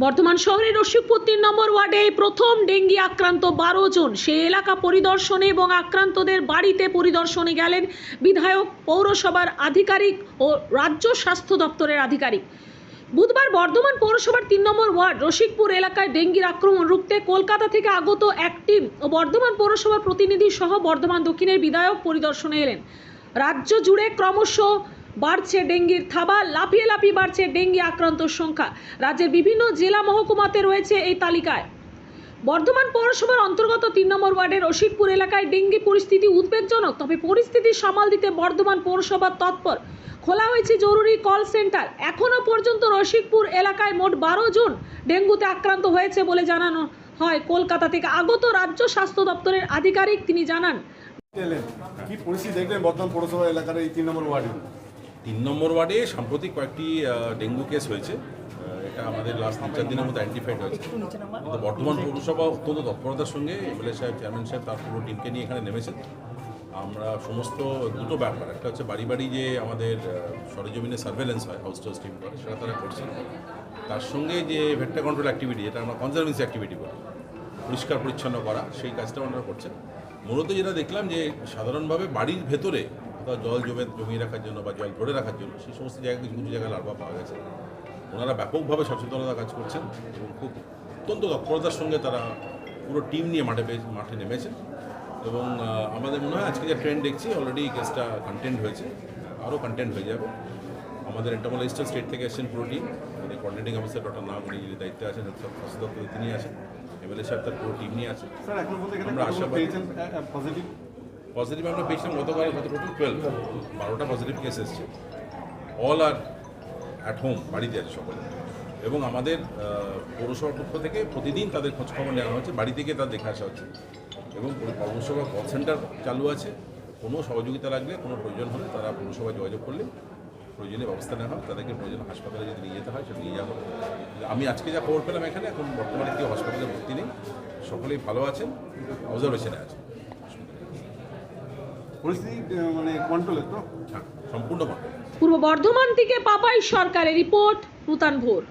বর্ধমান শহরের রসিকপুর তিন নম্বর ওয়ার্ডে প্রথম ডেঙ্গি আক্রান্ত বারো জন। সেই এলাকা পরিদর্শনে এবং আক্রান্তদের বাড়িতে পরিদর্শনে গেলেন বিধায়ক, পৌরসভার আধিকারিক ও রাজ্য স্বাস্থ্য দপ্তরের আধিকারিক। বুধবার বর্ধমান পৌরসভার তিন নম্বর ওয়ার্ড, রসিকপুর এলাকায় ডেঙ্গির আক্রমণ রুখতে কলকাতা থেকে আগত এক টিম ও বর্ধমান পৌরসভার প্রতিনিধি সহ বর্ধমান দক্ষিণের বিধায়ক পরিদর্শনে এলেন। রাজ্য জুড়ে ক্রমশ বাড়ছে ডেঙ্গির থাবা, লাফিয়ে লাফিয়ে বাড়ছে ডেঙ্গি আক্রান্তর সংখ্যা। রাজ্যের বিভিন্ন জেলা মহকুমাতে রয়েছে এই তালিকায়। বর্ধমান পৌরসভার অন্তর্গত তিন নম্বর ওয়ার্ডের রশিদপুর এলাকায় ডেঙ্গি পরিস্থিতি উদ্বেগজনক, তবে পরিস্থিতি সামাল দিতে বর্ধমান পৌরসভার তৎপর। খোলা হয়েছে জরুরি কল সেন্টার। এখনও পর্যন্ত রশিদপুর এলাকায় মোট বারো জন ডেঙ্গুতে আক্রান্ত হয়েছে বলে জানানো হয়। কলকাতা থেকে আগত রাজ্য স্বাস্থ্য দপ্তরের আধিকারিক তিনি জানান, কি পরিস্থিতি দেখলেন বর্তমান পৌরসভা এলাকার এই তিন নম্বর ওয়ার্ডে? তিন নম্বর ওয়ার্ডে সাম্প্রতিক কয়েকটি ডেঙ্গু কেস হয়েছে। এটা আমাদের লাস্ট তিন চার দিনের মধ্যে আইডেন্টিফাইড হয়েছে। কিন্তু বর্তমান পৌরসভা অত্যন্ত তৎপরতার সঙ্গে এমএলএ সাহেব চেয়ারম্যান সাহেব তার পুরো টিমকে নিয়ে এখানে নেমেছেন। আমরা সমস্ত দুটো ব্যাপার একটা হচ্ছে বাড়ি বাড়ি যে আমাদের সরেজমিনে সার্ভেলেন্স হয় হাউস টাউস টিম করে সেটা তারা করছেন। তার সঙ্গে যে ভেক্টর কন্ট্রোল অ্যাক্টিভিটি যেটা আমরা কনজারভেন্সি অ্যাক্টিভিটি বলি পরিষ্কার পরিচ্ছন্ন করা সেই কাজটাও ওনারা করছেন। মূলত যেটা দেখলাম যে সাধারণভাবে বাড়ির ভেতরে অর্থাৎ জল জমে জমিয়ে রাখার জন্য বা জল ধরে রাখার জন্য সেই সমস্ত জায়গায় কিছু কিছু জায়গায় লার্ভা পাওয়া গেছে। ওনারা ব্যাপকভাবে সচেতনতা কাজ করছেন এবং খুব অত্যন্ত তৎপরতার সঙ্গে তারা পুরো টিম নিয়ে মাঠে মাঠে নেমেছেন। এবং আমাদের মনে হয় আজকে যে ট্রেন্ড দেখছি অলরেডি কেসটা কন্টেন্ট হয়েছে। আরও কন্টেন্ট হয়ে যাবে। আমাদের এন্টামোলজিস্টার স্টেট থেকে এসেছেন পুরো টিম আমাদের কোঅর্ডিনেটিং অফিসার ডক্টর নাগ উনি যিনি দায়িত্বে আছেন স্বাস্থ্য দপ্তরে তিনি আছেন। এমএলএ সাহেব তার পুরো টিম নিয়ে আছেন আমরা। পেয়েছেন? পজিটিভ আমরা পেয়েছিলাম গতকাল গত টোটাল টুয়েলভ বারোটা পজিটিভ কেস এসছে। অল আর অ্যাট হোম বাড়িতে আছে সকলে। এবং আমাদের পৌরসভার পক্ষ থেকে প্রতিদিন তাদের খোঁজখবর নেওয়া হচ্ছে, বাড়ি থেকে তার দেখে আসা হচ্ছে। এবং পৌরসভা কল সেন্টার চালু আছে। কোনো সহযোগিতা লাগলে, কোনো প্রয়োজন হলে তারা পৌরসভায় যোগাযোগ করলে প্রয়োজনীয় ব্যবস্থা নেওয়া হয় তাদেরকে প্রয়োজন হাসপাতালে যদি নিয়ে যেতে হয়, সেটা নিয়ে যাওয়া আমি আজকে যা খবর পেলাম এখানে, এখন বর্তমানে কেউ হাসপাতালে ভর্তি নেই। সকলেই ভালো আছেন অবজারভেশনে আছেন। পরিস্থিতি মানে তো? হ্যাঁ সম্পূর্ণ পূর্ব বর্ধমান থেকে পাপাই সরকারের রিপোর্ট নূতন ভোর